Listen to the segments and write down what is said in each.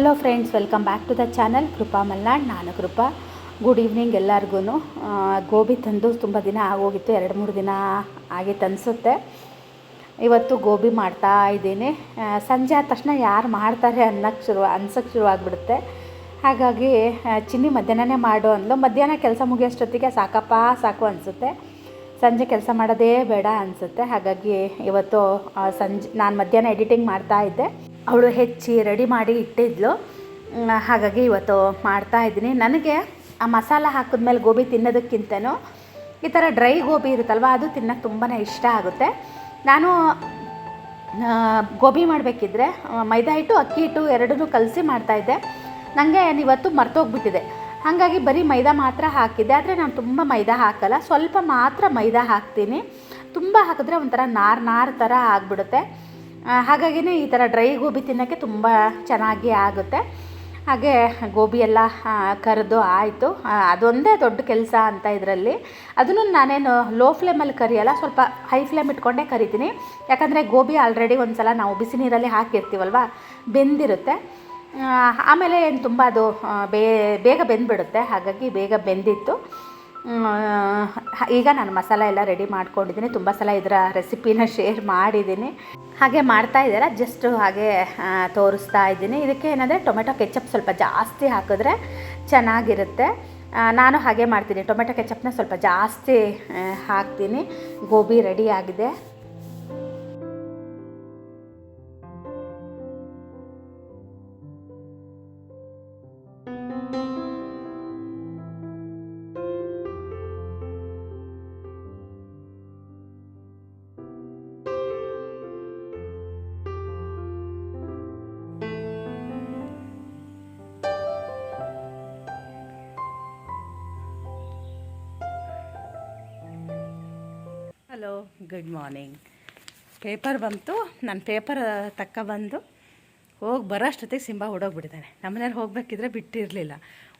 Hello friends welcome back to the channel Krupa Malnad ನಾನು Krupa good evening ಎಲ್ಲರಿಗೂ ಗೋಬಿ ತಂದು ತುಂಬ ದಿನ ಆಗೋಗಿತ್ತು, ಎರಡು ಮೂರು ದಿನ ಆಗಿತ್ತು ಅನಿಸುತ್ತೆ. ಇವತ್ತು ಗೋಬಿ ಮಾಡ್ತಾ ಇದ್ದೀನಿ. ಸಂಜೆ ಆದ ತಕ್ಷಣ ಯಾರು ಮಾಡ್ತಾರೆ ಅನ್ನಕ್ಕೆ ಶುರು ಅನ್ಸಕ್ಕೆ ಶುರು ಆಗಿಬಿಡುತ್ತೆ. ಹಾಗಾಗಿ ಚಿನ್ನಿ ಮಧ್ಯಾಹ್ನನೇ ಮಾಡು ಅಂದ್ಲು. ಮಧ್ಯಾಹ್ನ ಕೆಲಸ ಮುಗಿಯೋಷ್ಟೊತ್ತಿಗೆ ಸಾಕಪ್ಪ ಸಾಕು ಅನಿಸುತ್ತೆ. ಸಂಜೆ ಕೆಲಸ ಮಾಡೋದೇ ಬೇಡ ಅನಿಸುತ್ತೆ. ಹಾಗಾಗಿ ಇವತ್ತು ಸಂಜೆ, ನಾನು ಮಧ್ಯಾಹ್ನ ಎಡಿಟಿಂಗ್ ಮಾಡ್ತಾ ಇದ್ದೆ. ಅವಳು ಹೆಚ್ಚಿ ರೆಡಿ ಮಾಡಿ ಇಟ್ಟಿದ್ಲು. ಹಾಗಾಗಿ ಇವತ್ತು ಮಾಡ್ತಾ ಇದ್ದೀನಿ. ನನಗೆ ಆ ಮಸಾಲ ಹಾಕಿದ್ಮೇಲೆ ಗೋಬಿ ತಿನ್ನೋದಕ್ಕಿಂತನೂ ಈ ಥರ ಡ್ರೈ ಗೋಬಿ ಇರುತ್ತಲ್ವ, ಅದು ತಿನ್ನೋಕ್ಕೆ ತುಂಬಾ ಇಷ್ಟ ಆಗುತ್ತೆ. ನಾನು ಗೋಬಿ ಮಾಡಬೇಕಿದ್ರೆ ಮೈದಾ ಹಿಟ್ಟು, ಅಕ್ಕಿ ಹಿಟ್ಟು ಎರಡನ್ನೂ ಕಲಸಿ ಮಾಡ್ತಾಯಿದ್ದೆ ನನಗೆ ಇವತ್ತು ಮರ್ತೋಗ್ಬಿಟ್ಟಿದೆ. ಹಾಗಾಗಿ ಬರೀ ಮೈದಾ ಮಾತ್ರ ಹಾಕಿದ್ದೆ, ಆದರೆ ನಾನು ತುಂಬ ಮೈದಾ ಹಾಕಲ್ಲ. ಸ್ವಲ್ಪ ಮಾತ್ರ ಮೈದಾ ಹಾಕ್ತೀನಿ. ತುಂಬ ಹಾಕಿದ್ರೆ ಒಂಥರ ನಾರ್ ನಾರು ಥರ ಆಗಿಬಿಡುತ್ತೆ. ಹಾಗಾಗಿನೇ ಈ ಥರ ಡ್ರೈ ಗೋಬಿ ತಿನ್ನೋಕ್ಕೆ ತುಂಬ ಚೆನ್ನಾಗಿ ಆಗುತ್ತೆ. ಹಾಗೆ ಗೋಬಿ ಎಲ್ಲ ಕರೆದು ಆಯಿತು. ಅದೊಂದೇ ದೊಡ್ಡ ಕೆಲಸ ಅಂತ ಇದರಲ್ಲಿ. ಅದನ್ನು ನಾನೇನು ಲೋ ಫ್ಲೇಮಲ್ಲಿ ಕರಿಯಲ್ಲ, ಸ್ವಲ್ಪ ಹೈ ಫ್ಲೇಮ್ ಇಟ್ಕೊಂಡೇ ಕರಿತೀನಿ. ಯಾಕಂದರೆ ಗೋಬಿ ಆಲ್ರೆಡಿ ಒಂದು ಸಲ ನಾವು ಬಿಸಿ ನೀರಲ್ಲಿ ಹಾಕಿರ್ತೀವಲ್ವ, ಬೆಂದಿರುತ್ತೆ. ಆಮೇಲೆ ಏನು ತುಂಬ ಅದು ಬೇ, ಬೇಗ ಬೆಂದ್ಬಿಡುತ್ತೆ. ಹಾಗಾಗಿ ಬೇಗ ಬೆಂದಿತ್ತು. ಈಗ ನಾನು ಮಸಾಲ ಎಲ್ಲ ರೆಡಿ ಮಾಡ್ಕೊಂಡಿದ್ದೀನಿ. ತುಂಬ ಸಲ ಇದರ ರೆಸಿಪಿನ ಶೇರ್ ಮಾಡಿದ್ದೀನಿ. ಹಾಗೆ ಮಾಡ್ತಾ ಇದ್ದಾರೆ? ಜಸ್ಟ್ ಹಾಗೆ ತೋರಿಸ್ತಾ ಇದ್ದೀನಿ. ಇದಕ್ಕೆ ಏನಂದರೆ ಟೊಮೆಟೊ ಕೆಚಪ್ ಸ್ವಲ್ಪ ಜಾಸ್ತಿ ಹಾಕಿದ್ರೆ ಚೆನ್ನಾಗಿರುತ್ತೆ. ನಾನು ಹಾಗೆ ಮಾಡ್ತೀನಿ. ಟೊಮೆಟೊ ಕೆಚಪ್ನ ಸ್ವಲ್ಪ ಜಾಸ್ತಿ ಹಾಕ್ತೀನಿ. ಗೋಬಿ ರೆಡಿ ಆಗಿದೆ. ಗುಡ್ ಮಾರ್ನಿಂಗ್ ಪೇಪರ್ ಬಂತು. ನಾನು ಪೇಪರ್ ತಕ್ಕ ಬಂದು ಹೋಗಿ ಬರೋಷ್ಟೊತ್ತಿಗೆ ಸಿಂಬ ಓಡೋಗ್ಬಿಟ್ಟಿದ್ದಾನೆ. ನಮ್ಮನೇಲಿ ಹೋಗಬೇಕಿದ್ರೆ ಬಿಟ್ಟಿರಲಿಲ್ಲ.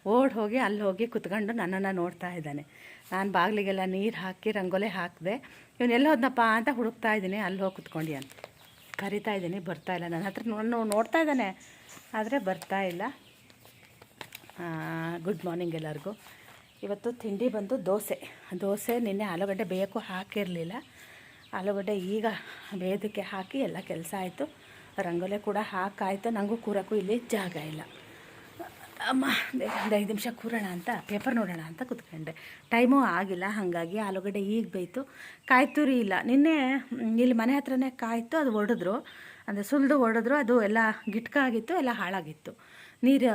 ಓಡ್ ಹೋಗಿ ಅಲ್ಲಿ ಹೋಗಿ ಕುತ್ಕೊಂಡು ನನ್ನನ್ನು ನೋಡ್ತಾ ಇದ್ದಾನೆ. ನಾನು ಬಾಗಿಲಿಗೆಲ್ಲ ನೀರು ಹಾಕಿ ರಂಗೋಲೆ ಹಾಕಿದೆ, ಇವನು ಎಲ್ಲಿ ಹೋದ್ನಪ್ಪ ಅಂತ ಹುಡುಕ್ತಾ ಇದ್ದೀನಿ. ಅಲ್ಲಿ ಹೋಗಿ ಕುತ್ಕೊಂಡು ಅಂತ. ಕರಿತಾ ಇದ್ದೀನಿ, ಬರ್ತಾ ಇಲ್ಲ. ನನ್ನ ಹತ್ರ ನೋ- ನೋಡ್ತಾ ಇದ್ದಾನೆ. ಆದರೆ ಬರ್ತಾ ಇಲ್ಲ. ಗುಡ್ ಮಾರ್ನಿಂಗ್ ಎಲ್ಲರಿಗೂ. ಇವತ್ತು ತಿಂಡಿ ಬಂದು ದೋಸೆ. ದೋಸೆ ನಿನ್ನೆ ಆಲೂಗಡ್ಡೆ ಬೇಯಕ್ಕೂ ಹಾಕಿರಲಿಲ್ಲ. ಆಲೂಗಡ್ಡೆ ಈಗ ಬೇದಕ್ಕೆ ಹಾಕಿ ಎಲ್ಲ ಕೆಲಸ ಆಯಿತು. ರಂಗೋಲೆ ಕೂಡ ಹಾಕಾಯಿತು. ನನಗೂ ಕೂರೋಕ್ಕೂ ಇಲ್ಲಿ ಜಾಗ ಇಲ್ಲ. ಅಮ್ಮ ಒಂದು ಐದು ನಿಮಿಷ ಕೂರೋಣ ಅಂತ ಪೇಪರ್ ನೋಡೋಣ ಅಂತ ಕೂತ್ಕೊಂಡೆ. ಟೈಮು ಆಗಿಲ್ಲ, ಹಾಗಾಗಿ ಆಲೂಗಡ್ಡೆ ಈಗ ಬೇಯ್ತು. ಕಾಯಿ ತುರಿ ಇಲ್ಲ. ನಿನ್ನೆ ಇಲ್ಲಿ ಮನೆ ಹತ್ರನೇ ಕಾಯ್ತು, ಅದು ಒಡೆದ್ರು. ಅಂದರೆ ಸುಲಿದು ಒಡೆದ್ರು, ಅದು ಎಲ್ಲ ಗಿಟ್ಕಾಗಿತ್ತು ಎಲ್ಲ ಹಾಳಾಗಿತ್ತು. ನೀರು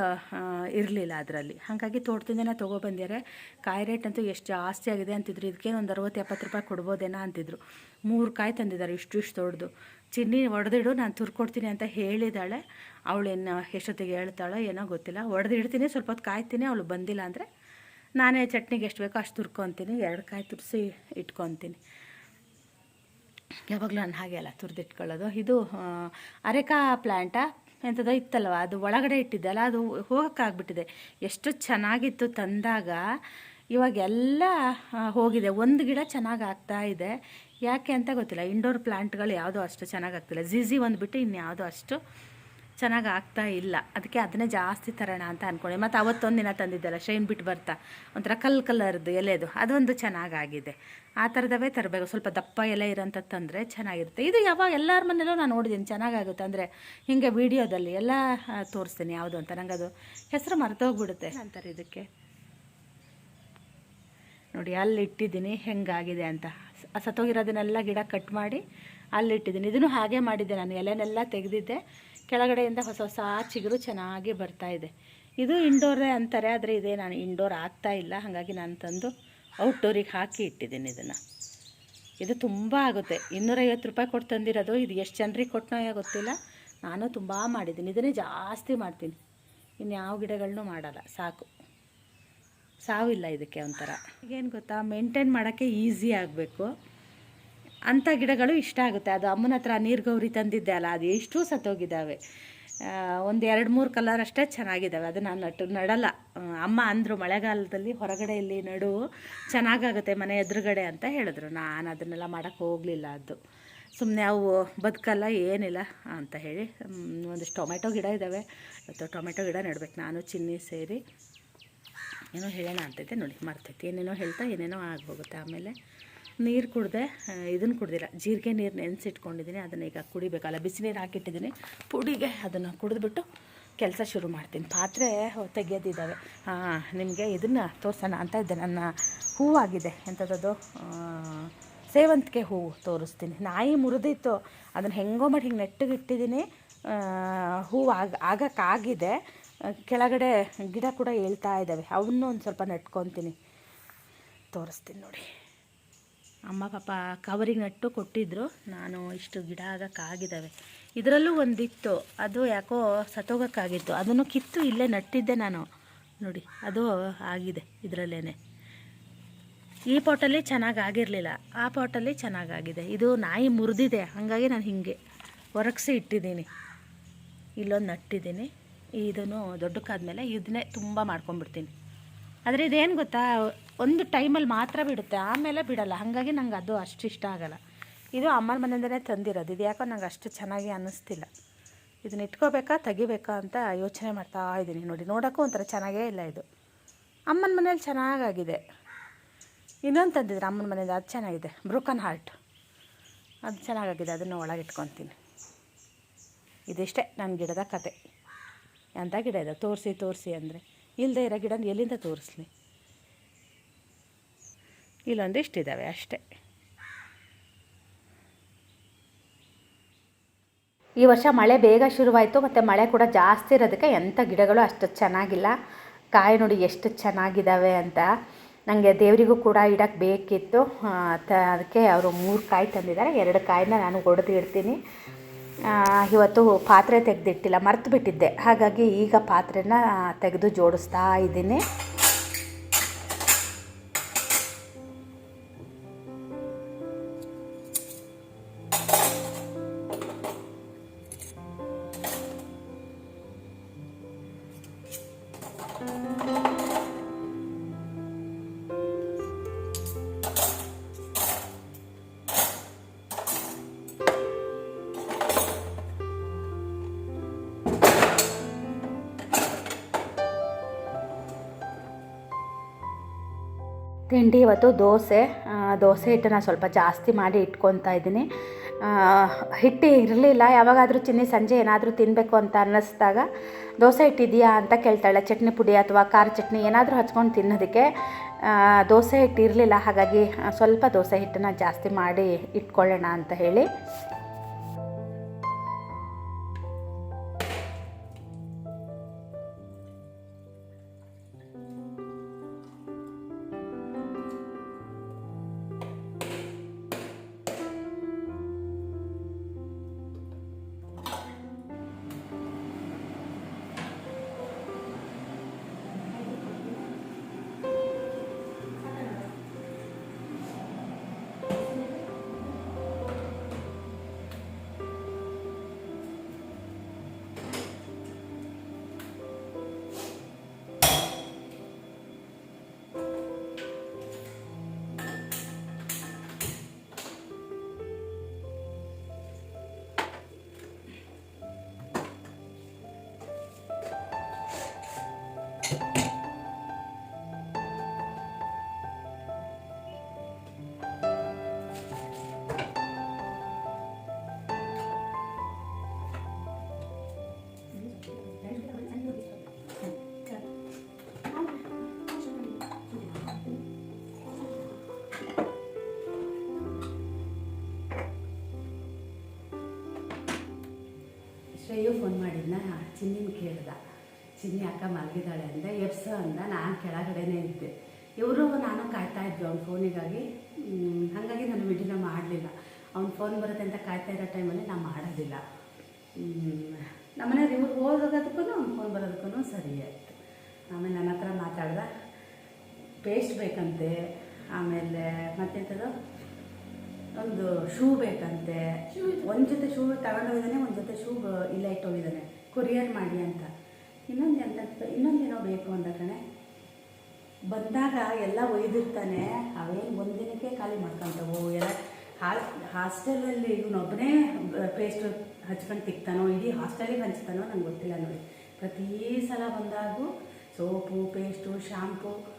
ಇರಲಿಲ್ಲ ಅದರಲ್ಲಿ. ಹಾಗಾಗಿ ತೋಟದಿಂದನೇ ತೊಗೊಬಂದಿದ್ದಾರೆ ಕಾಯಿ ರೇಟ್ ಅಂತೂ ಎಷ್ಟು ಜಾಸ್ತಿ ಆಗಿದೆ ಅಂತಿದ್ರು, ಇದಕ್ಕೆ ಒಂದು ಅರವತ್ತು ಎಪ್ಪತ್ತು ರೂಪಾಯಿ ಕೊಡ್ಬೋದೇನಾ ಅಂತಿದ್ರು. ಮೂರು ಕಾಯಿ ತಂದಿದ್ದಾರೆ ಇಷ್ಟು ಇಷ್ಟು ದೊಡ್ಡದು. ಚಿನ್ನಿ ಒಡೆದಿಡು, ನಾನು ತುರ್ಕೊಡ್ತೀನಿ ಅಂತ ಹೇಳಿದಾಳೆ. ಅವಳೇನು ಎಷ್ಟೊತ್ತಿಗೆ ಹೇಳ್ತಾಳೋ ಏನೋ ಗೊತ್ತಿಲ್ಲ. ಒಡೆದಿಡ್ತೀನಿ ಸ್ವಲ್ಪ ಹೊತ್ತು ಕಾಯ್ತೀನಿ, ಅವಳು ಬಂದಿಲ್ಲ ಅಂದರೆ ನಾನೇ ಚಟ್ನಿಗೆ ಎಷ್ಟು ಬೇಕೋ ಅಷ್ಟು ತುರ್ಕೊತೀನಿ, ಎರಡು ಕಾಯಿ ತುರಿಸಿ ಇಟ್ಕೊತೀನಿ. ಯಾವಾಗಲೂ ನಾನು ಹಾಗೆ ಅಲ್ಲ, ತುರಿದಿಟ್ಕೊಳ್ಳೋದು. ಇದು ಅರೆಕಾ ಪ್ಲ್ಯಾಂಟ ಎಂಥದೋ ಇತ್ತಲ್ವ? ಅದು ಒಳಗಡೆ ಇಟ್ಟಿದ್ದಲ್ಲ ಅದು ಹೋಗೋಕ್ಕಾಗ್ಬಿಟ್ಟಿದೆ. ಎಷ್ಟು ಚೆನ್ನಾಗಿತ್ತು ತಂದಾಗ. ಇವಾಗೆಲ್ಲ ಹೋಗಿದೆ. ಒಂದು ಗಿಡ ಚೆನ್ನಾಗಿ ಆಗ್ತಾ ಇದೆ. ಯಾಕೆ ಅಂತ ಗೊತ್ತಿಲ್ಲ. ಇಂಡೋರ್ ಪ್ಲ್ಯಾಂಟ್ಗಳು ಯಾವುದೂ ಅಷ್ಟು ಚೆನ್ನಾಗಿ ಆಗ್ತಿಲ್ಲ. ಝಿಝಿ ಒಂದು ಬಿಟ್ಟು ಇನ್ಯಾವುದೂ ಅಷ್ಟು ಚೆನ್ನಾಗಿ ಆಗ್ತಾ ಇಲ್ಲ. ಅದಕ್ಕೆ ಅದನ್ನೇ ಜಾಸ್ತಿ ತರೋಣ ಅಂತ ಅಂದ್ಕೊಂಡೆ ಮತ್ತು ಅವತ್ತೊಂದು ದಿನ ತಂದಿದ್ದಲ್ಲ ಶೈನ್ ಬಿಟ್ಟು ಬರ್ತಾ. ಒಂಥರ ಕಲ್ ಕಲರ್ದು ಎಲೆದು. ಅದೊಂದು ಚೆನ್ನಾಗಾಗಿದೆ. ಆ ಥರದವೇ ತರಬೇಕು. ಸ್ವಲ್ಪ ದಪ್ಪ ಎಲೆ ಇರೋಂಥ ತಂದರೆ ಚೆನ್ನಾಗಿರುತ್ತೆ. ಇದು ಯಾವಾಗ ಎಲ್ಲರ ಮನೇಲೂ ನಾನು ನೋಡಿದ್ದೀನಿ ಚೆನ್ನಾಗಾಗುತ್ತೆ. ಅಂದರೆ ಹಿಂಗೆ ವೀಡಿಯೋದಲ್ಲಿ ಎಲ್ಲ ತೋರಿಸ್ತೀನಿ ಯಾವುದು ಅಂತ. ನಂಗೆ ಅದು ಹೆಸರು ಮರ್ತೋಗ್ಬಿಡುತ್ತೆ. ಅಂತಾರೆ ಇದಕ್ಕೆ? ನೋಡಿ ಅಲ್ಲಿ ಇಟ್ಟಿದ್ದೀನಿ ಹೆಂಗಾಗಿದೆ ಅಂತ. ಸತ್ತೋಗಿರೋದನ್ನೆಲ್ಲ ಗಿಡ ಕಟ್ ಮಾಡಿ ಅಲ್ಲಿ ಇಟ್ಟಿದ್ದೀನಿ ಇದನ್ನು ಹಾಗೆ ಮಾಡಿದ್ದೆ ನಾನು. ಎಲೆನೆಲ್ಲ ತೆಗೆದಿದ್ದೆ. ಕೆಳಗಡೆಯಿಂದ ಹೊಸ ಹೊಸ ಚಿಗುರು ಚೆನ್ನಾಗಿ ಬರ್ತಾ ಇದೆ. ಇದು ಇಂಡೋರೇ ಅಂತಾರೆ, ಆದರೆ ಇದೇ ನಾನು ಇಂಡೋರ್ ಆಗ್ತಾ ಇಲ್ಲ. ಹಾಗಾಗಿ ನಾನು ತಂದು ಔಟ್ಡೋರಿಗೆ ಹಾಕಿ ಇಟ್ಟಿದ್ದೀನಿ ಇದನ್ನು. ಇದು ತುಂಬ ಆಗುತ್ತೆ. ಇನ್ನೂರೈವತ್ತು ರೂಪಾಯಿ ಕೊಟ್ಟು ತಂದಿರೋದು. ಇದು ಎಷ್ಟು ಜನರಿಗೆ ಕೊಟ್ಟನೋ ಗೊತ್ತಿಲ್ಲ. ನಾನು ತುಂಬ ಮಾಡಿದ್ದೀನಿ. ಇದನ್ನೇ ಜಾಸ್ತಿ ಮಾಡ್ತೀನಿ. ಇನ್ಯಾವ ಗಿಡಗಳನ್ನೂ ಮಾಡಲ್ಲ. ಸಾಕು. ಸಾವಿಲ್ಲ ಇದಕ್ಕೆ ಒಂಥರ. ಏನು ಗೊತ್ತಾ? ಮೇಂಟೈನ್ ಮಾಡೋಕ್ಕೆ ಈಸಿ ಆಗಬೇಕು. ಅಂಥ ಗಿಡಗಳು ಇಷ್ಟ ಆಗುತ್ತೆ. ಅದು ಅಮ್ಮನ ಹತ್ರ ನೀರು ಗೌರಿ ತಂದಿದ್ದೆ ಅಲ್ಲ, ಅದು ಎಷ್ಟು ಸತ್ತೋಗಿದ್ದಾವೆ ಒಂದು ಎರಡು ಮೂರು ಕಲರ್ ಅಷ್ಟೇ ಚೆನ್ನಾಗಿದ್ದಾವೆ. ಅದು ನಾನು ನಟ್ಟು ನಡಲ್ಲ. ಅಮ್ಮ ಅಂದರು ಮಳೆಗಾಲದಲ್ಲಿ ಹೊರಗಡೆ ಇಲ್ಲಿ ನಡು ಚೆನ್ನಾಗಾಗುತ್ತೆ ಮನೆ ಎದುರುಗಡೆ ಅಂತ ಹೇಳಿದ್ರು. ನಾನು ಅದನ್ನೆಲ್ಲ ಮಾಡೋಕ್ಕೆ ಹೋಗಲಿಲ್ಲ ಅದು. ಸುಮ್ಮನೆ ಅವು ಬದುಕಲ್ಲ, ಏನಿಲ್ಲ ಅಂತ ಹೇಳಿ ಒಂದಷ್ಟು ಟೊಮೆಟೊ ಗಿಡ ಇದ್ದಾವೆ ಇವತ್ತು ಟೊಮೆಟೊ ಗಿಡ ನೆಡ್ಬೇಕು. ನಾನು, ಚಿನ್ನಿ ಸೇರಿ. ಏನೋ ಹೇಳೋಣ ಅಂತೈತೆ ನೋಡಿ, ಮರ್ತೈತೆ. ಏನೇನೋ ಹೇಳ್ತಾ, ಏನೇನೋ ಆಗೋಗುತ್ತೆ ಆಮೇಲೆ. ನೀರು ಕುಡ್ದೆ ಇದನ್ನು ಕುಡ್ದಿಲ್ಲ. ಜೀರಿಗೆ ನೀರು ನೆನೆಸಿಟ್ಕೊಂಡಿದ್ದೀನಿ ಅದನ್ನು ಈಗ ಕುಡಿಬೇಕಲ್ಲ. ಬಿಸಿ ನೀರು ಹಾಕಿಟ್ಟಿದ್ದೀನಿ ಪುಡಿಗೆ ಅದನ್ನು ಕುಡಿದ್ಬಿಟ್ಟು ಕೆಲಸ ಶುರು ಮಾಡ್ತೀನಿ. ಪಾತ್ರೆ ತೆಗೆಯೋದಿದ್ದಾವೆ. ನಿಮಗೆ ಇದನ್ನು ತೋರಿಸೋಣ ಅಂತ ಇದ್ದೆ. ನನ್ನ ಹೂವಾಗಿದೆ. ಎಂಥದ್ದು ಸೇವಂತಿಗೆ ಹೂವು ತೋರಿಸ್ತೀನಿ. ನಾಯಿ ಮುರಿದಿತ್ತು. ಅದನ್ನು ಹೆಂಗೋ ಮಾಡಿ ಹಿಂಗೆ ನೆಟ್ಟಿಗೆ ಇಟ್ಟಿದ್ದೀನಿ ಹೂವು ಆಗ ಆಗೋಕ್ಕಾಗಿದೆ ಕೆಳಗಡೆ ಗಿಡ ಕೂಡ ಹೇಳ್ತಾ ಇದ್ದಾವೆ. ಅವನ್ನೂ ಒಂದು ಸ್ವಲ್ಪ ನೆಟ್ಕೊತೀನಿ. ತೋರಿಸ್ತೀನಿ ನೋಡಿ. ಅಮ್ಮ ಪಾಪ ಕವರಿಗೆ ನಟ್ಟು ಕೊಟ್ಟಿದ್ರು. ನಾನು ಇಷ್ಟು ಗಿಡ ಆಗೋಕ್ಕಾಗಿದ್ದಾವೆ. ಇದರಲ್ಲೂ ಒಂದಿತ್ತು. ಅದು ಯಾಕೋ ಸತ್ತೋಗೋಕ್ಕಾಗಿತ್ತು. ಅದನ್ನು ಕಿತ್ತು ಇಲ್ಲೇ ನಟ್ಟಿದ್ದೆ ನಾನು. ನೋಡಿ, ಅದು ಆಗಿದೆ ಇದರಲ್ಲೇ ಈ ಪಾಟಲ್ಲಿ ಚೆನ್ನಾಗಿ ಆಗಿರಲಿಲ್ಲ. ಆ ಪಾಟಲ್ಲಿ ಚೆನ್ನಾಗಾಗಿದೆ ಇದು ನಾಯಿ ಮುರಿದಿದೆ. ಹಾಗಾಗಿ ನಾನು ಹೀಗೆ ಒರಗಿಸಿ ಇಟ್ಟಿದ್ದೀನಿ. ಇಲ್ಲೊಂದು ನಟ್ಟಿದ್ದೀನಿ. ಇದನ್ನು ದೊಡ್ಡಕ್ಕಾದ್ಮೇಲೆ ಇದನ್ನೇ ತುಂಬ ಮಾಡ್ಕೊಂಡ್ಬಿಡ್ತೀನಿ. ಆದರೆ ಇದೇನು ಗೊತ್ತಾ? ಒಂದು ಟೈಮಲ್ಲಿ ಮಾತ್ರ ಬಿಡುತ್ತೆ, ಆಮೇಲೆ ಬಿಡಲ್ಲ. ಹಾಗಾಗಿ ನಂಗೆ ಅದು ಅಷ್ಟು ಇಷ್ಟ ಆಗಲ್ಲ. ಇದು ಅಮ್ಮನ ಮನೆಯಿಂದಲೇ ತಂದಿರೋದು. ಇದು ಯಾಕೋ ನಂಗೆ ಅಷ್ಟು ಚೆನ್ನಾಗಿ ಅನ್ನಿಸ್ತಿಲ್ಲ. ಇದನ್ನ ಇಟ್ಕೋಬೇಕಾ, ತೆಗಿಬೇಕಾ ಅಂತ ಯೋಚನೆ ಮಾಡ್ತಾ ಇದ್ದೀನಿ. ನೋಡಿ, ನೋಡೋಕ್ಕೂ ಒಂಥರ ಚೆನ್ನಾಗೇ ಇಲ್ಲ ಇದು. ಅಮ್ಮನ ಮನೇಲಿ ಚೆನ್ನಾಗಾಗಿದೆ. ಇನ್ನೊಂದು ತಂದಿದ್ರು ಅಮ್ಮನ ಮನೆಯಿಂದ, ಅದು ಚೆನ್ನಾಗಿದೆ. ಬ್ರೋಕನ್ ಹಾರ್ಟ್ ಅದು ಚೆನ್ನಾಗಾಗಿದೆ. ಅದನ್ನು ಒಳಗೆ ಇಟ್ಕೊತೀನಿ. ಇದಿಷ್ಟೇ ನನ್ನ ಗಿಡದ ಕತೆ. ಎಂಥ ಗಿಡ ಇದೆ? ತೋರಿಸಿ ತೋರಿಸಿ ಅಂದರೆ. ಇಲ್ಲದೆ ಇರೋ ಗಿಡ ಎಲ್ಲಿಂದ ತೋರಿಸ್ಲಿ? ಇಲ್ಲೊಂದಿಷ್ಟಿದ್ದಾವೆ ಅಷ್ಟೇ. ಈ ವರ್ಷ ಮಳೆ ಬೇಗ ಶುರುವಾಯಿತು, ಮತ್ತು ಮಳೆ ಕೂಡ ಜಾಸ್ತಿ ಇರೋದಕ್ಕೆ ಎಂಥ ಗಿಡಗಳು ಅಷ್ಟು ಚೆನ್ನಾಗಿಲ್ಲ. ಕಾಯಿ ನೋಡಿ ಎಷ್ಟು ಚೆನ್ನಾಗಿದ್ದಾವೆ ಅಂತ. ನನಗೆ ದೇವರಿಗೂ ಕೂಡ ಇಡಕ್ಕೆ ಬೇಕಿತ್ತು. ತ, ಅದಕ್ಕೆ ಅವರು ಮೂರು ಕಾಯಿ ತಂದಿದ್ದಾರೆ. ಎರಡು ಕಾಯಿನ ನಾನು ಒಡೆದು ಇಡ್ತೀನಿ. ಇವತ್ತು ಪಾತ್ರೆ ತೆಗೆದಿಟ್ಟಿಲ್ಲ, ಮರೆತು ಬಿಟ್ಟಿದ್ದೆ. ಹಾಗಾಗಿ ಈಗ ಪಾತ್ರೆನ ತೆಗೆದು ಜೋಡಿಸ್ತಾ ಇದ್ದೀನಿ. ತಿಂಡಿ ಇವತ್ತು ದೋಸೆ. ದೋಸೆ ಹಿಟ್ಟನ್ನ ಸ್ವಲ್ಪ ಜಾಸ್ತಿ ಮಾಡಿ ಇಟ್ಕೊತಾ ಇದ್ದೀನಿ. ಹಿಟ್ಟು ಇರಲಿಲ್ಲ, ಯಾವಾಗಾದರೂ ಚಿನ್ನಿ ಸಂಜೆ ಏನಾದರೂ ತಿನ್ನಬೇಕು ಅಂತ ಅನ್ನಿಸ್ದಾಗ, ದೋಸೆ ಹಿಟ್ಟಿದೆಯಾ ಅಂತ ಕೇಳ್ತಾಳೆ. ಚಟ್ನಿ ಪುಡಿ ಅಥವಾ ಖಾರ ಚಟ್ನಿ ಏನಾದರೂ ಹಚ್ಕೊಂಡು ತಿನ್ನೋದಕ್ಕೆ ದೋಸೆ ಹಿಟ್ಟು ಇರಲಿಲ್ಲ. ಹಾಗಾಗಿ ಸ್ವಲ್ಪ ದೋಸೆ ಹಿಟ್ಟನ್ನು ಜಾಸ್ತಿ ಮಾಡಿ ಇಟ್ಕೊಳ್ಳೋಣ ಅಂತ ಹೇಳಿ ಶ್ರೇಯು ಫೋನ್ ಮಾಡಿದ್ನ. ಚಿನ್ನಿನ ಕೇಳ್ದ. ಚಿನ್ನಿ ಅಕ್ಕ ಮಲಗಿದ್ದಾಳೆ ಅಂದೆ. ಎಪ್ಸ ಅಂದ. ನಾನು ಕೆಳಗಡೆನೇ ಇದ್ದೆ. ಇವರು ನಾನು ಕಾಯ್ತಾ ಇದ್ದೆ ಅವ್ನ ಫೋನಿಗಾಗಿ ಹಾಗಾಗಿ ನಾನು ವಿಡಿಯೋನ ಮಾಡಲಿಲ್ಲ. ಅವ್ನ ಫೋನ್ ಬರುತ್ತೆ ಅಂತ ಕಾಯ್ತಾ ಇರೋ ಟೈಮಲ್ಲಿ ನಾನು ಮಾಡೋದಿಲ್ಲ. ನಮ್ಮನೆ ಇವ್ರು ಹೋಗೋದಕ್ಕೂ ಅವ್ನ ಫೋನ್ ಬರೋದಕ್ಕೂ ಸರಿ ಆಯಿತು. ಆಮೇಲೆ ನನ್ನ ಹತ್ರ ಮಾತಾಡ್ದೆ. ಪೇಸ್ಟ್ ಬೇಕಂತೆ. ಆಮೇಲೆ ಮತ್ತೆಂಥದ್ದು ಒಂದು ಶೂ ಬೇಕಂತೆ. ಒಂದು ಜೊತೆ ಶೂ ತಗೊಂಡೋಗಿದ್ದಾನೆ ಒಂದು ಜೊತೆ ಶೂ ಇಲ್ಲ ಇಟ್ಟೋಗಿದ್ದಾನೆ ಕೊರಿಯರ್ ಮಾಡಿ ಅಂತ. ಇನ್ನೊಂದು ಎಂತ ಇನ್ನೊಂದೇನೋ ಬೇಕು ಅಂದ ಕಣೆ. ಬಂದಾಗ ಎಲ್ಲ ಒಯ್ದಿರ್ತಾನೆ. ಅವೇನು ದಿನಕ್ಕೆ ಖಾಲಿ ಮಾಡ್ಕೊಂತವು. ಎಲ್ಲ ಹಾಸ್ಟೆಲಲ್ಲಿ ಇವನೊಬ್ಬನೇ ಪೇಸ್ಟ್ ಹಚ್ಕೊಂಡು ತಿಕ್ತಾನೋ, ಇಡೀ ಹಾಸ್ಟೆಲಿಗೆ ಹಂಚ್ತಾನೋ ನಂಗೆ ಗೊತ್ತಿಲ್ಲ ನೋಡಿ. ಪ್ರತಿ ಸಲ ಬಂದಾಗೂ ಸೋಪು, ಪೇಸ್ಟು ಶಾಂಪು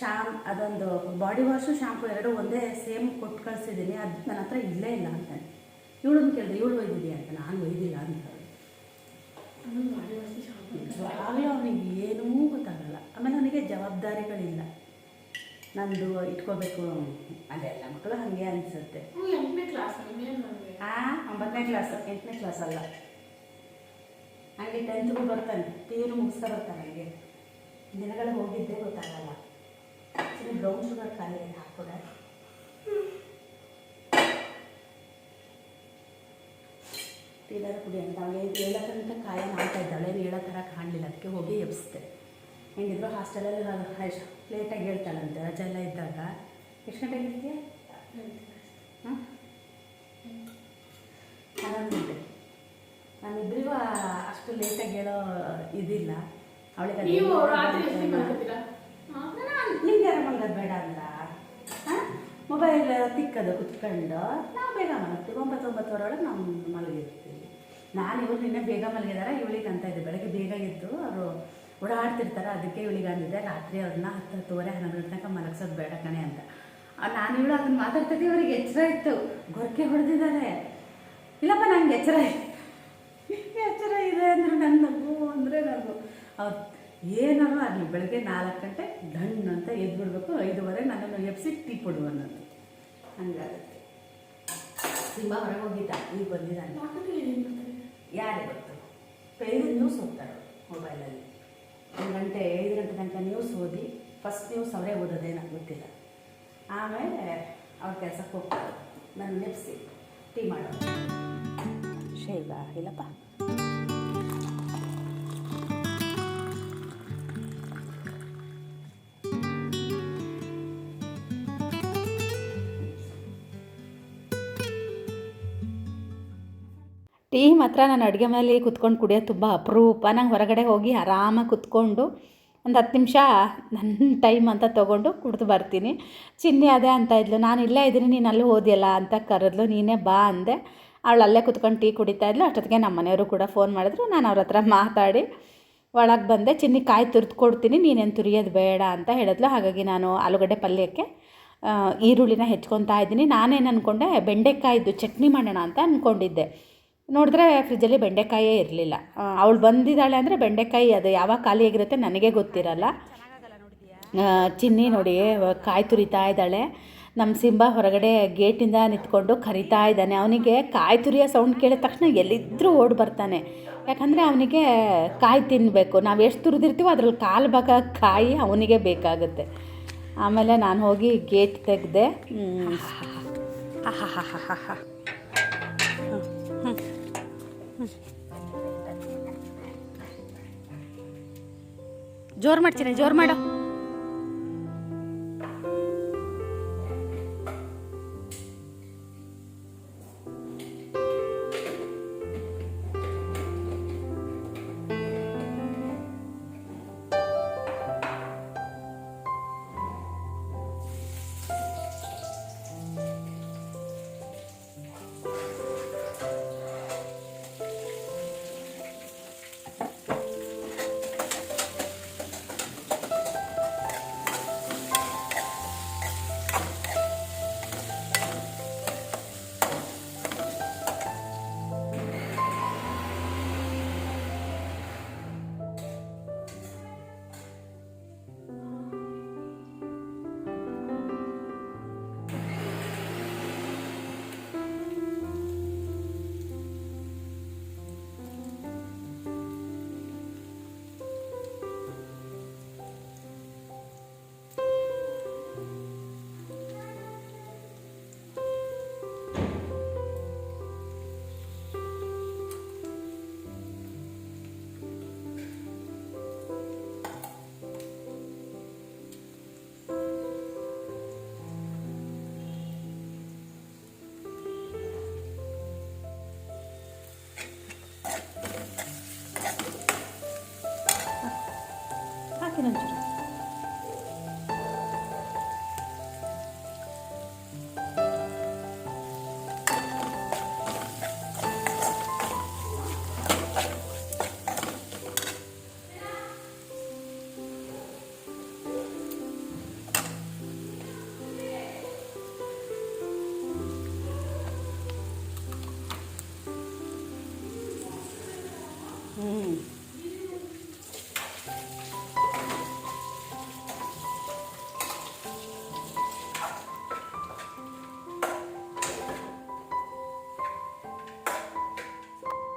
ಶಾಮ್ ಅದೊಂದು ಬಾಡಿ ವಾಶು ಶ್ಯಾಂಪು ಎರಡು ಒಂದೇ ಸೇಮ್ ಕೊಟ್ಟು ಕಳಿಸಿದ್ದೀನಿ. ಅದು ನನ್ನ ಹತ್ರ ಇಲ್ಲೇ ಇಲ್ಲ ಅಂತ. ಇವಳನ್ನು ಕೇಳಿದೆ ಇವಳು ಒಯ್ದಿದೆಯಾ? ಅಂತ. ನಾನು ಒಯ್ದಿಲ್ಲ ಅಂತ ಆಗಲೂ ಅವನಿಗೆ ಏನೂ ಗೊತ್ತಾಗಲ್ಲ. ಆಮೇಲೆ ಅವನಿಗೆ ಜವಾಬ್ದಾರಿಗಳಿಲ್ಲ. ನಂದು ಇಟ್ಕೋಬೇಕು. ಅದೆಲ್ಲ ಮಕ್ಕಳು ಹಾಗೆ ಅನಿಸುತ್ತೆ. ಹಾಂ ಒಂಬತ್ತನೇ ಕ್ಲಾಸ್ ಎಂಟನೇ ಕ್ಲಾಸ್ ಅಲ್ಲ. ಹಂಗೆ ಟೆಂತ್ಗೂ ಬರ್ತಾನೆ. ಯುನು ಮುಗಿಸ್ತಾ ಬರ್ತಾನೆ ಹಂಗೆ. ದಿನಗಳು ಹೋಗಿದ್ದೇ ಗೊತ್ತಾಗಲ್ಲ. ಸರಿ ಬ್ರೌನ್ ಶುಗರ್ ಖಾಲಿ ಅಂತ ಹಾಕ್ಕೊಡ. ಟೀಲರ್ ಕುಡಿ ಅಂತ ಅವಳು ಏಳೋ ತನಕ ಕಾಯ ಮಾಡ್ತಾ ಇದ್ದಾಳೆ ಏನು ಹೇಳೋ ಥರ ಕಾಣಲಿಲ್ಲ ಅದಕ್ಕೆ ಹೋಗಿ ಎಬ್ಸಿದೆ. ಹೆಂಗಿದ್ರು ಹಾಸ್ಟೆಲಲ್ಲಿ ಲೇಟಾಗಿ ಹೇಳ್ತಾಳಂತೆ ರಜೆ ಎಲ್ಲ ಇದ್ದಾಗ. ಎಷ್ಟು ಗಂಟೆಗೆ ಇರ್ತೀಯ ಹಾಂ? ಹನ್ನೊಂದು ಗಂಟೆ. ನಾನಿಬ್ಬರಿಗೂ ಅಷ್ಟು ಲೇಟಾಗಿ ಹೇಳೋ ಇದಿಲ್ಲ. ಅವಳಿಗೆ ನೀವು? ನಿಮ್ಗೆ ಯಾರು ಬೇಡ ಅಂತ ಮೊಬೈಲ್ ತಿಕ್ಕದು, ಕುತ್ಕೊಂಡು ನಾವು ಬೇಗ ಮಲಗ್ತೀವಿ. ಒಂಬತ್ತು ಒಂಬತ್ತುವರೆ ಒಳಗೆ ನಾವು ಮಲಗಿರ್ತೀವಿ. ನಾನು ಇವ್ರು ನಿನ್ನೆ ಬೇಗ ಮಲಗಿದಾರ, ಇವಳಿಗೆ ಅಂತ ಇದೆ. ಬೆಳಗ್ಗೆ ಬೇಗ ಎದ್ದು ಅವರು ಓಡಾಡ್ತಿರ್ತಾರೆ, ಅದಕ್ಕೆ ಇವಳಿಗೆ ಅಂದಿದ್ದೆ ರಾತ್ರಿ ಅವ್ರನ್ನ ಹತ್ತು ಹತ್ತುವರೆ ಹನ್ನೊಂದು ಗಂಟೆ ತನಕ ಮಲಗ್ಸೋದು ಬೇಡ ಕಣೆ ಅಂತ. ನಾನು ಇವಳು ಅದನ್ನ ಮಾತಾಡ್ತಿದ್ದೆ, ಇವ್ರಿಗೆ ಎಚ್ಚರ ಇತ್ತು. ಗೊರಕೆ ಹೊಡೆದಿದ್ದಾರೆ ಇಲ್ಲಪ್ಪ, ನಂಗೆ ಎಚ್ಚರ ಇತ್ತು ಎಚ್ಚರ ಇದೆ ಅಂದ್ರೆ ನನ್ನ ನಗು ಅಂದರೆ ನಗು. ಏನಾರು ಆಗಲಿ ಬೆಳಗ್ಗೆ ನಾಲ್ಕು ಗಂಟೆ ಧಣ್ ಅಂತ ಎದ್ಬಿಡ್ಬೇಕು. ಬಿಡಬೇಕು ಐದುವರೆ ನನ್ನನ್ನು ಎಬ್ಸಿ ಟೀ ಕೊಡು ಅನ್ನೋದು. ಹಂಗಾಗುತ್ತೆ. ಸಿಂಹ ಹೊರಗೆ ಹೋಗಿದ್ದ ಈಗ ಬಂದಿದ್ದಾನೆ? ಯಾರೇ ಗೊತ್ತು? ಐದು ನ್ಯೂಸ್ ಓದ್ತಾರೆ ಮೊಬೈಲಲ್ಲಿ ಒಂದು ಗಂಟೆ ಐದು ಗಂಟೆ ತನಕ ನ್ಯೂಸ್ ಓದಿ ಫಸ್ಟ್ ನ್ಯೂಸ್ ಅವರೇ ಓದೋದೇ ನನಗೆ ಗೊತ್ತಿಲ್ಲ. ಆಮೇಲೆ ಅವ್ರ ಕೆಲಸಕ್ಕೆ ಹೋಗ್ತಾರೆ. ನನ್ನ ನೆಪ್ಸಿ ಟೀ ಮಾಡೋದು. ಶೇಂಗಾ ಇಲ್ಲಪ್ಪ. ಟೀ ಮಾತ್ರ ನಾನು ಅಡುಗೆ ಮನೇಲಿ ಕುತ್ಕೊಂಡು ಕುಡಿಯೋದು ತುಂಬ ಅಪರೂಪ. ನಂಗೆ ಹೊರಗಡೆ ಹೋಗಿ ಆರಾಮಾಗಿ ಕುತ್ಕೊಂಡು ಒಂದು ಹತ್ತು ನಿಮಿಷ ನನ್ನ ಟೈಮ್ ಅಂತ ತೊಗೊಂಡು ಕುಡಿದು ಬರ್ತೀನಿ. ಚಿನ್ನಿ ಅದೇ ಅಂತ ಇದ್ಲು. ನಾನು ಇಲ್ಲೇ ಇದ್ದೀನಿ, ನೀನು ಅಲ್ಲಿ ಓದಿಯಲ್ಲ ಅಂತ ಕರೆದ್ಲು. ನೀನೇ ಬಾ ಅಂದೆ. ಅವಳು ಅಲ್ಲೇ ಕುತ್ಕೊಂಡು ಟೀ ಕುಡಿತಾ ಇದ್ಲು. ಅಷ್ಟೊತ್ತಿಗೆ ನಮ್ಮ ಮನೆಯವರು ಕೂಡ ಫೋನ್ ಮಾಡಿದ್ರು. ನಾನು ಅವ್ರ ಹತ್ರ ಮಾತಾಡಿ ಒಳಗೆ ಬಂದೆ. ಚಿನ್ನಿ ಕಾಯಿ ತುರ್ದು ಕೊಡ್ತೀನಿ, ನೀನೇನು ತುರಿಯೋದು ಬೇಡ ಅಂತ ಹೇಳಿದ್ಲು. ಹಾಗಾಗಿ ನಾನು ಆಲೂಗಡ್ಡೆ ಪಲ್ಯಕ್ಕೆ ಈರುಳ್ಳಿನ ಹೆಚ್ಕೊತಾ ಇದ್ದೀನಿ. ನಾನೇನು ಅಂದ್ಕೊಂಡೆ ಬೆಂಡೆಕಾಯಿದ್ದು ಚಟ್ನಿ ಮಾಡೋಣ ಅಂತ ಅಂದ್ಕೊಂಡಿದ್ದೆ ನೋಡಿದ್ರೆ ಫ್ರಿಜ್ಜಲ್ಲಿ ಬೆಂಡೆಕಾಯೇ ಇರಲಿಲ್ಲ. ಅವಳು ಬಂದಿದ್ದಾಳೆ ಅಂದರೆ ಬೆಂಡೆಕಾಯಿ ಅದು ಯಾವಾಗ ಖಾಲಿಯಾಗಿರುತ್ತೆ ನನಗೆ ಗೊತ್ತಿರಲ್ಲ. ಚಿನ್ನಿ ನೋಡಿ ಕಾಯಿ ತುರಿತಾ ಇದ್ದಾಳೆ. ನಮ್ಮ ಸಿಂಬ ಹೊರಗಡೆ ಗೇಟಿಂದ ನಿಂತ್ಕೊಂಡು ಕರಿತಾ ಇದ್ದಾನೆ. ಅವನಿಗೆ ಕಾಯಿ ತುರಿಯೋ ಸೌಂಡ್ ಕೇಳಿದ ತಕ್ಷಣ ಎಲ್ಲಿದ್ದರೂ ಓಡಿ ಬರ್ತಾನೆ. ಯಾಕಂದರೆ ಅವನಿಗೆ ಕಾಯಿ ತಿನ್ನಬೇಕು ನಾವು ಎಷ್ಟು ತುರಿದಿರ್ತೀವೋ ಅದ್ರಲ್ಲಿ ಕಾಲು ಭಾಗ ಕಾಯಿ ಅವನಿಗೆ ಬೇಕಾಗುತ್ತೆ. ಆಮೇಲೆ ನಾನು ಹೋಗಿ ಗೇಟ್ ತೆಗೆದೆ ಜೋರು ಮಾಡ್ತೀನಿ ಜೋರು ಮಾಡು.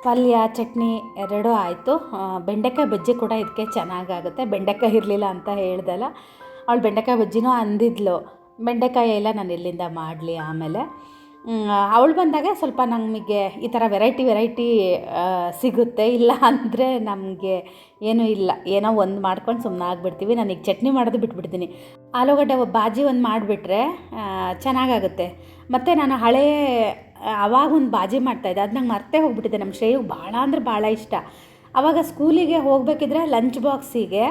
ಪಲ್ಯ, ಚಟ್ನಿ ಎರಡೂ ಆಯಿತು. ಬೆಂಡೆಕಾಯಿ ಬಜ್ಜಿ ಕೂಡ ಇದಕ್ಕೆ ಚೆನ್ನಾಗಾಗುತ್ತೆ. ಬೆಂಡೆಕಾಯಿ ಇರಲಿಲ್ಲ ಅಂತ ಹೇಳ್ದಲ್ಲ. ಅವಳು ಬೆಂಡೆಕಾಯಿ ಬಜ್ಜಿನೂ ಅಂದಿದ್ಲು. ಬೆಂಡೆಕಾಯಿ ಎಲ್ಲ ನಾನು ಇಲ್ಲಿಂದ ಮಾಡಲಿ ಆಮೇಲೆ. ಅವಳು ಬಂದಾಗ ಸ್ವಲ್ಪ ನಮಗೆ ಈ ಥರ ವೆರೈಟಿ ವೆರೈಟಿ ಸಿಗುತ್ತೆ. ಇಲ್ಲ ಅಂದರೆ ನಮಗೆ ಏನೂ ಇಲ್ಲ. ಏನೋ ಒಂದು ಮಾಡ್ಕೊಂಡು ಸುಮ್ಮನೆ ಆಗಿಬಿಡ್ತೀವಿ. ಈಗ ಚಟ್ನಿ ಮಾಡೋದು ಬಿಟ್ಬಿಡ್ತೀನಿ. ಆಲೂಗಡ್ಡೆ ಬಾಜಿ ಒಂದು ಮಾಡಿಬಿಟ್ರೆ ಚೆನ್ನಾಗಾಗುತ್ತೆ. ಮತ್ತು ನಾನು ಹಳೇ ಅವಾಗ ಒಂದು ಬಾಜಿ ಮಾಡ್ತಾಯಿದ್ದೆ ಅದು ನಂಗೆ ಮರ್ತೇ ಹೋಗ್ಬಿಟ್ಟಿದೆ. ನಮ್ಮ ಶ್ರೇಯುಗೆ ಭಾಳ ಅಂದ್ರೆ ಭಾಳ ಇಷ್ಟ. ಆವಾಗ ಸ್ಕೂಲಿಗೆ ಹೋಗಬೇಕಿದ್ರೆ ಲಂಚ್ ಬಾಕ್ಸಿಗೆ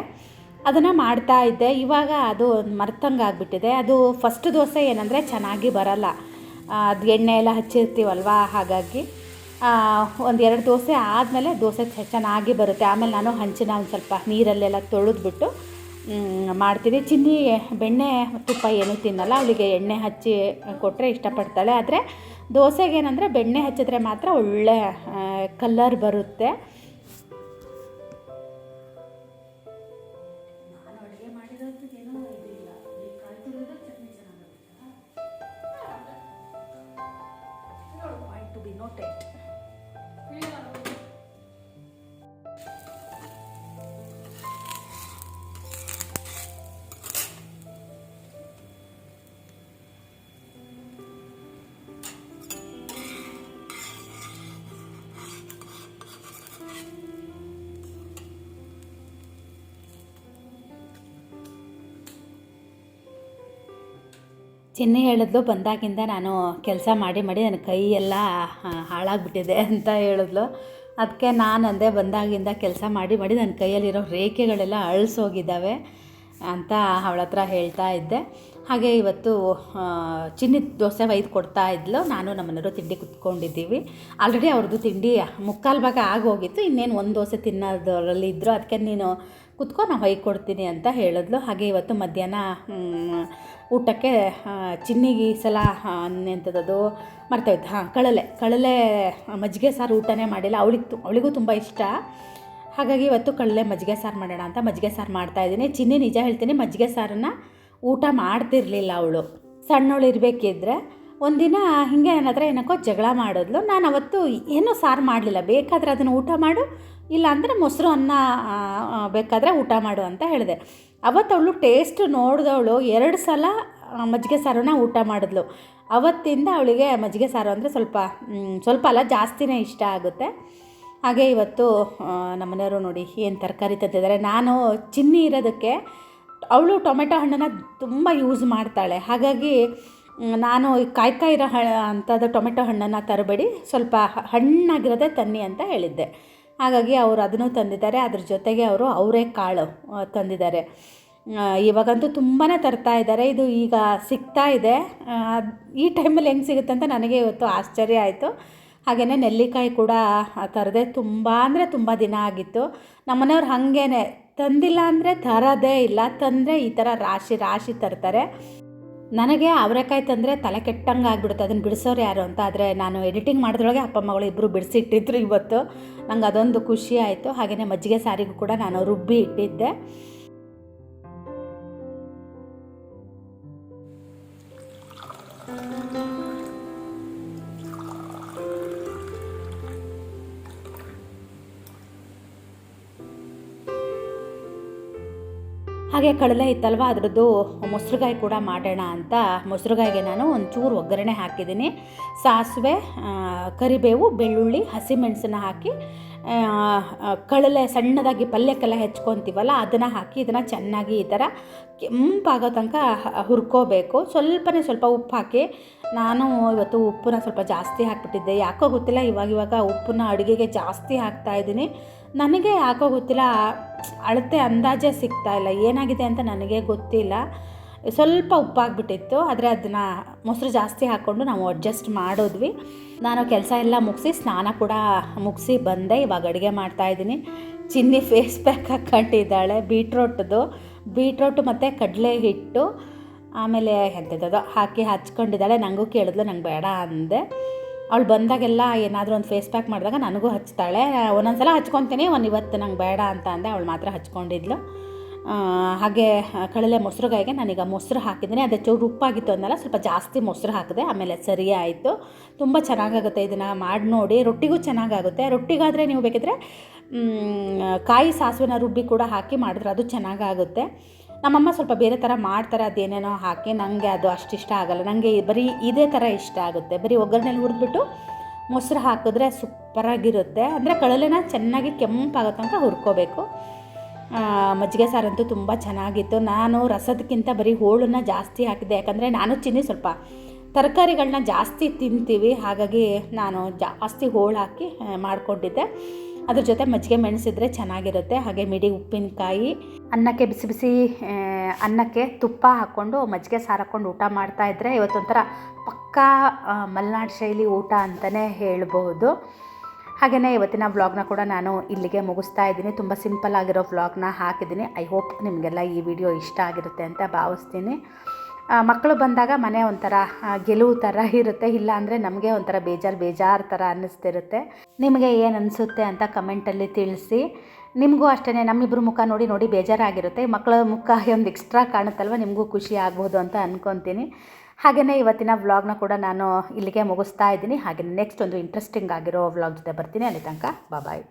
ಅದನ್ನು ಮಾಡ್ತಾ ಇದ್ದೆ. ಇವಾಗ ಅದು ಮರ್ತಂಗೆ ಆಗಿಬಿಟ್ಟಿದೆ. ಅದು ಫಸ್ಟ್ ದೋಸೆ ಏನಂದರೆ ಚೆನ್ನಾಗಿ ಬರಲ್ಲ. ಅದು ಎಣ್ಣೆ ಎಲ್ಲ ಹಚ್ಚಿರ್ತೀವಲ್ವಾ? ಹಾಗಾಗಿ ಒಂದು ಎರಡು ದೋಸೆ ಆದಮೇಲೆ ದೋಸೆ ಚೆನ್ನಾಗಿ ಬರುತ್ತೆ. ಆಮೇಲೆ ನಾನು ಹಂಚಿನ ಒಂದು ಸ್ವಲ್ಪ ನೀರಲ್ಲೆಲ್ಲ ತೊಳೆದ್ಬಿಟ್ಟು ಮಾಡ್ತೀನಿ. ಚಿನ್ನಿ ಬೆಣ್ಣೆ ತುಪ್ಪ ಏನೂ ತಿನ್ನಲ್ಲ. ಅವಳಿಗೆ ಎಣ್ಣೆ ಹಚ್ಚಿ ಕೊಟ್ಟರೆ ಇಷ್ಟಪಡ್ತಾಳೆ. ಆದರೆ ದೋಸೆಗೆ ಏನಂದರೆ ಬೆಣ್ಣೆ ಹಚ್ಚಿದ್ರೆ ಮಾತ್ರ ಒಳ್ಳೆ ಕಲರ್ ಬರುತ್ತೆ. ಚಿನ್ನಿ ಹೇಳಿದ್ಲು, ಬಂದಾಗಿಂದ ನಾನು ಕೆಲಸ ಮಾಡಿ ಮಾಡಿ ನನ್ನ ಕೈ ಎಲ್ಲ ಹಾಳಾಗ್ಬಿಟ್ಟಿದೆ ಅಂತ ಹೇಳಿದ್ಲು. ಅದಕ್ಕೆ ನಾನು ಅಂದೆ ಬಂದಾಗಿಂದ ಕೆಲಸ ಮಾಡಿ ಮಾಡಿ ನನ್ನ ಕೈಯಲ್ಲಿರೋ ರೇಖೆಗಳೆಲ್ಲ ಅಳಿಸೋಗಿದ್ದಾವೆ ಅಂತ ಅವಳ ಹತ್ರ ಹೇಳ್ತಾ ಇದ್ದೆ. ಹಾಗೆ ಇವತ್ತು ಚಿನ್ನಿ ದೋಸೆ ಒಯ್ದು ಕೊಡ್ತಾ ಇದ್ಲು. ನಾನು ನಮ್ಮನೆಯವರು ತಿಂಡಿ ಕುತ್ಕೊಂಡಿದ್ದೀವಿ. ಆಲ್ರೆಡಿ ಅವ್ರದ್ದು ತಿಂಡಿ ಮುಕ್ಕಾಲು ಭಾಗ ಆಗೋಗಿತ್ತು. ಇನ್ನೇನು ಒಂದು ದೋಸೆ ತಿನ್ನೋದರಲ್ಲಿ ಇದ್ದರು ಅದಕ್ಕೆ ನೀನು ಕುತ್ಕೊ ನಾನು ಹೊಯ್ಕೊಡ್ತೀನಿ ಅಂತ ಹೇಳಿದ್ಲು. ಹಾಗೆ ಇವತ್ತು ಮಧ್ಯಾಹ್ನ ಊಟಕ್ಕೆ ಚಿನ್ನಿಗೆ ಈ ಸಲ ಎಂಥದ್ದು ಮರ್ತೋಯ್ತು ಹಾಂ, ಕಳಲೆ. ಕಳಲೆ ಮಜ್ಜಿಗೆ ಸಾರು ಊಟನೇ ಮಾಡಿಲ್ಲ. ಅವಳಿಗೆ ಅವಳಿಗೂ ತುಂಬ ಇಷ್ಟ. ಹಾಗಾಗಿ ಇವತ್ತು ಕಳಲೆ ಮಜ್ಜಿಗೆ ಸಾರು ಮಾಡೋಣ ಅಂತ ಮಜ್ಜಿಗೆ ಸಾರು ಮಾಡ್ತಾಯಿದ್ದೀನಿ ಚಿನ್ನಿ, ನಿಜ ಹೇಳ್ತೀನಿ, ಮಜ್ಜಿಗೆ ಸಾರನ್ನು ಊಟ ಮಾಡ್ತಿರ್ಲಿಲ್ಲ ಅವಳು. ಸಣ್ಣವಳು ಇರಬೇಕಿದ್ರೆ ಒಂದಿನ ಹಿಂಗೆ ಏನಾದರೆ ಏನಕ್ಕೋ ಜಗಳ ಮಾಡಿದ್ಲು. ನಾನು ಅವತ್ತು ಏನೂ ಸಾರು ಮಾಡಲಿಲ್ಲ. ಬೇಕಾದರೆ ಅದನ್ನು ಊಟ ಮಾಡು ಇಲ್ಲ ಅಂದರೆ ಮೊಸರು ಅನ್ನ ಬೇಕಾದರೆ ಊಟ ಮಾಡು ಅಂತ ಹೇಳಿದೆ. ಅವತ್ತು ಟೇಸ್ಟ್ ನೋಡಿದವಳು ಎರಡು ಸಲ ಮಜ್ಜಿಗೆ ಸಾರನ್ನ ಊಟ ಮಾಡಿದ್ಲು. ಅವತ್ತಿಂದ ಅವಳಿಗೆ ಮಜ್ಜಿಗೆ ಸಾರು ಅಂದರೆ ಸ್ವಲ್ಪ ಸ್ವಲ್ಪ ಅಲ್ಲ, ಜಾಸ್ತಿನೇ ಇಷ್ಟ ಆಗುತ್ತೆ. ಹಾಗೆ ಇವತ್ತು ನಮ್ಮನೆಯವರು ನೋಡಿ ಏನು ತರಕಾರಿ ತಂದಿದ್ದಾರೆ. ನಾನು ಚಿನ್ನಿ ಇರೋದಕ್ಕೆ ಅವಳು ಟೊಮೆಟೊ ಹಣ್ಣನ್ನು ತುಂಬ ಯೂಸ್ ಮಾಡ್ತಾಳೆ. ಹಾಗಾಗಿ ನಾನು ಈ ಕಾಯಿ ಕಾಯಿ ಇರೋ ಹ ಅಂಥದ್ದು ಟೊಮೆಟೊ ಹಣ್ಣನ್ನು ತರಬೇಡಿ. ಸ್ವಲ್ಪ ಹಣ್ಣಾಗಿರೋದೇ ತನ್ನಿ ಅಂತ ಹೇಳಿದ್ದೆ. ಹಾಗಾಗಿ ಅವರು ಅದನ್ನು ತಂದಿದ್ದಾರೆ. ಅದ್ರ ಜೊತೆಗೆ ಅವರು ಅವರೇ ಕಾಳು ತಂದಿದ್ದಾರೆ. ಇವಾಗಂತೂ ತುಂಬಾ ತರ್ತಾ ಇದ್ದಾರೆ. ಇದು ಈಗ ಸಿಗ್ತಾ ಇದೆ. ಈ ಟೈಮಲ್ಲಿ ಹೆಂಗೆ ಸಿಗುತ್ತೆ ಅಂತ ನನಗೆ ಇವತ್ತು ಆಶ್ಚರ್ಯ ಆಯಿತು. ಹಾಗೆಯೇ ನೆಲ್ಲಿಕಾಯಿ ಕೂಡ ತರದೆ ತುಂಬ ಅಂದರೆ ತುಂಬ ದಿನ ಆಗಿತ್ತು. ನಮ್ಮನೆಯವ್ರು ಹಾಗೇನೆ. ತಂದಿಲ್ಲ ಅಂದರೆ ತರೋದೇ ಇಲ್ಲ. ತಂದರೆ ಈ ಥರ ರಾಶಿ ರಾಶಿ ತರ್ತಾರೆ. ನನಗೆ ಅವರೆಕಾಯಿ ತಂದರೆ ತಲೆ ಕೆಟ್ಟಂಗೆ ಆಗಿಬಿಡುತ್ತೆ. ಅದನ್ನು ಬಿಡಿಸೋರು ಯಾರು ಅಂತ. ಆದರೆ ನಾನು ಎಡಿಟಿಂಗ್ ಮಾಡಿದ್ರೊಳಗೆ ಅಪ್ಪ ಮಗಳು ಇಬ್ಬರು ಬಿಡಿಸಿಟ್ಟಿದ್ರು ಇವತ್ತು. ನಂಗೆ ಅದೊಂದು ಖುಷಿ ಆಯಿತು. ಹಾಗೆಯೇ ಮಜ್ಜಿಗೆ ಸಾರಿಗೂ ಕೂಡ ನಾನು ರುಬ್ಬಿ ಇಟ್ಟಿದ್ದೆ. ಹಾಗೆ ಕಡಲೆ ಇತ್ತಲ್ವ? ಅದರದ್ದು ಮೊಸರುಗಾಯಿ ಕೂಡ ಮಾಡೋಣ ಅಂತ ಮೊಸರುಗಾಯಿಗೆ ನಾನು ಒಂಚೂರು ಒಗ್ಗರಣೆ ಹಾಕಿದ್ದೀನಿ. ಸಾಸಿವೆ ಕರಿಬೇವು, ಬೆಳ್ಳುಳ್ಳಿ, ಹಸಿಮೆಣಸನ್ನ ಹಾಕಿ ಕಡಲೆ ಸಣ್ಣದಾಗಿ ಪಲ್ಯಕ್ಕೆಲ್ಲ ಹೆಚ್ಕೊತೀವಲ್ಲ, ಅದನ್ನು ಹಾಕಿ ಇದನ್ನು ಚೆನ್ನಾಗಿ ಈ ಥರ ಕೆಂಪಾಗೋ ತನಕ ಹುರ್ಕೋಬೇಕು. ಸ್ವಲ್ಪನೇ ಸ್ವಲ್ಪ ಉಪ್ಪು ಹಾಕಿ, ನಾನು ಇವತ್ತು ಉಪ್ಪನ್ನ ಸ್ವಲ್ಪ ಜಾಸ್ತಿ ಹಾಕಿಬಿಟ್ಟಿದ್ದೆ. ಯಾಕೋ ಗೊತ್ತಿಲ್ಲ, ಇವಾಗ ಇವಾಗ ಉಪ್ಪನ್ನ ಅಡುಗೆಗೆ ಜಾಸ್ತಿ ಹಾಕ್ತಾ ಇದ್ದೀನಿ. ನನಗೆ ಯಾಕೋ ಗೊತ್ತಿಲ್ಲ, ಅಳತೆ ಅಂದಾಜೇ ಸಿಗ್ತಾ ಇಲ್ಲ. ಏನಾಗಿದೆ ಅಂತ ನನಗೆ ಗೊತ್ತಿಲ್ಲ. ಸ್ವಲ್ಪ ಉಪ್ಪಾಗ್ಬಿಟ್ಟಿತ್ತು, ಆದರೆ ಅದನ್ನು ಮೊಸರು ಜಾಸ್ತಿ ಹಾಕ್ಕೊಂಡು ನಾವು ಅಡ್ಜಸ್ಟ್ ಮಾಡಿದ್ವಿ. ನಾನು ಕೆಲಸ ಎಲ್ಲ ಮುಗಿಸಿ, ಸ್ನಾನ ಕೂಡ ಮುಗಿಸಿ ಬಂದೆ. ಇವಾಗ ಅಡುಗೆ ಮಾಡ್ತಾಯಿದ್ದೀನಿ ಚಿನ್ನಿ ಫೇಸ್ ಪ್ಯಾಕ್ ಹಾಕ್ಕೊಂಡಿದ್ದಾಳೆ, ಬೀಟ್ರೋಟ್ದು. ಬೀಟ್ರೋಟು ಮತ್ತು ಕಡಲೆ ಹಿಟ್ಟು, ಆಮೇಲೆ ಎಂಥದ್ದು ಹಾಕಿ ಹಚ್ಕೊಂಡಿದ್ದಾಳೆ. ನನಗೂ ಕೇಳಿದ್ಲು, ನಂಗೆ ಬೇಡ ಅಂದೆ. ಅವಳು ಬಂದಾಗೆಲ್ಲ ಏನಾದರೂ ಒಂದು ಫೇಸ್ ಪ್ಯಾಕ್ ಮಾಡಿದಾಗ ನನಗೂ ಹಚ್ತಾಳೆ. ಒಂದೊಂದು ಸಲ ಹಚ್ಕೊತೀನಿ, ಒಂದು ಇವತ್ತು ನಂಗೆ ಬೇಡ ಅಂತ ಅಂದೆ, ಅವಳು ಮಾತ್ರ ಹಚ್ಕೊಂಡಿದ್ಲು. ಹಾಗೆ ಕಳಲೆ ಮೊಸರುಗಾಯಿಗೆ ನಾನೀಗ ಮೊಸರು ಹಾಕಿದ್ದೀನಿ. ಅದೇ ಚೂರು ಉಪ್ಪಾಗಿತ್ತು ಅಂದಲ್ಲ, ಸ್ವಲ್ಪ ಜಾಸ್ತಿ ಮೊಸರು ಹಾಕಿದೆ, ಆಮೇಲೆ ಸರಿ ಆಯಿತು ತುಂಬ ಚೆನ್ನಾಗಾಗುತ್ತೆ ಇದನ್ನು ಮಾಡಿ ನೋಡಿ, ರೊಟ್ಟಿಗೂ ಚೆನ್ನಾಗಾಗುತ್ತೆ. ರೊಟ್ಟಿಗಾದರೆ ನೀವು ಬೇಕಿದ್ರೆ ಕಾಯಿ ಸಾಸಿವೆನ ರುಬ್ಬಿ ಕೂಡ ಹಾಕಿ ಮಾಡಿದ್ರೆ ಅದು ಚೆನ್ನಾಗಾಗುತ್ತೆ. ನಮ್ಮಮ್ಮ ಸ್ವಲ್ಪ ಬೇರೆ ಥರ ಮಾಡ್ತಾರೆ, ಅದೇನೇನೋ ಹಾಕಿ ನನಗೆ ಅದು ಅಷ್ಟು ಇಷ್ಟ ಆಗಲ್ಲ. ನನಗೆ ಬರೀ ಇದೇ ಥರ ಇಷ್ಟ ಆಗುತ್ತೆ. ಬರೀ ಒಗ್ಗರಣೆಲಿ ಹುರಿದ್ಬಿಟ್ಟು ಮೊಸರು ಹಾಕಿದ್ರೆ ಸೂಪರಾಗಿರುತ್ತೆ. ಅಂದರೆ ಕಳಲೆನ ಚೆನ್ನಾಗಿ ಕೆಂಪಾಗೋ ತನಕ ಹುರ್ಕೋಬೇಕು. ಮಜ್ಜಿಗೆ ಸಾರಂತೂ ತುಂಬ ಚೆನ್ನಾಗಿತ್ತು. ನಾನು ರಸದಕ್ಕಿಂತ ಬರೀ ಹೋಳನ್ನ ಜಾಸ್ತಿ ಹಾಕಿದ್ದೆ. ಯಾಕಂದರೆ ನಾನು ಚಿನ್ನಿ ಸ್ವಲ್ಪ ತರಕಾರಿಗಳನ್ನ ಜಾಸ್ತಿ ತಿಂತೀವಿ. ಹಾಗಾಗಿ ನಾನು ಜಾಸ್ತಿ ಹೋಳು ಹಾಕಿ ಮಾಡ್ಕೊಂಡಿದ್ದೆ. ಅದ್ರ ಜೊತೆ ಮಜ್ಜಿಗೆ ಮೆಣಸಿದ್ರೆ ಚೆನ್ನಾಗಿರುತ್ತೆ. ಹಾಗೆ ಮಿಡಿ ಉಪ್ಪಿನಕಾಯಿ. ಅನ್ನಕ್ಕೆ ಬಿಸಿ ಬಿಸಿ ಅನ್ನಕ್ಕೆ ತುಪ್ಪ ಹಾಕ್ಕೊಂಡು ಮಜ್ಜಿಗೆ ಸಾರು ಹಾಕ್ಕೊಂಡು ಊಟ ಮಾಡ್ತಾಯಿದ್ರೆ ಇವತ್ತೊಂಥರ ಪಕ್ಕಾ ಮಲೆನಾಡು ಶೈಲಿ ಊಟ ಅಂತಲೇ ಹೇಳ್ಬೋದು. ಹಾಗೆಯೇ ಇವತ್ತಿನ ವ್ಲಾಗ್ನ ಕೂಡ ನಾನು ಇಲ್ಲಿಗೆ ಮುಗಿಸ್ತಾ ಇದ್ದೀನಿ. ತುಂಬ ಸಿಂಪಲ್ ಆಗಿರೋ ವ್ಲಾಗ್ನ ಹಾಕಿದ್ದೀನಿ. ಐ ಹೋಪ್ ನಿಮಗೆಲ್ಲ ಈ ವಿಡಿಯೋ ಇಷ್ಟ ಆಗಿರುತ್ತೆ ಅಂತ ಭಾವಿಸ್ತೀನಿ. ಮಕ್ಕಳು ಬಂದಾಗ ಮನೆ ಒಂಥರ ಗೆಲುವು ಥರ ಇರುತ್ತೆ. ಇಲ್ಲ ಅಂದರೆ ನಮಗೆ ಒಂಥರ ಬೇಜಾರು ಬೇಜಾರು ಥರ ಅನ್ನಿಸ್ತಿರುತ್ತೆ. ನಿಮಗೆ ಏನು ಅನಿಸುತ್ತೆ ಅಂತ ಕಮೆಂಟಲ್ಲಿ ತಿಳಿಸಿ. ನಿಮಗೂ ಅಷ್ಟೇ ನಮ್ಮಿಬ್ಬರು ಮುಖ ನೋಡಿ ನೋಡಿ ಬೇಜಾರಾಗಿರುತ್ತೆ. ಮಕ್ಕಳ ಮುಖ ಒಂದು ಎಕ್ಸ್ಟ್ರಾ ಕಾಣುತ್ತಲ್ವ? ನಿಮಗೂ ಖುಷಿ ಆಗ್ಬೋದು ಅಂತ ಅಂದ್ಕೊತೀನಿ ಹಾಗೆಯೇ ಇವತ್ತಿನ ವ್ಲಾಗ್ನ ಕೂಡ ನಾನು ಇಲ್ಲಿಗೆ ಮುಗಿಸ್ತಾ ಇದ್ದೀನಿ. ಹಾಗೆ ನೆಕ್ಸ್ಟ್ ಒಂದು ಇಂಟ್ರೆಸ್ಟಿಂಗ್ ಆಗಿರೋ ವ್ಲಾಗ್ ಜೊತೆ ಬರ್ತೀನಿ. ಅಲ್ಲಿ ತನಕ ಬಾಯ್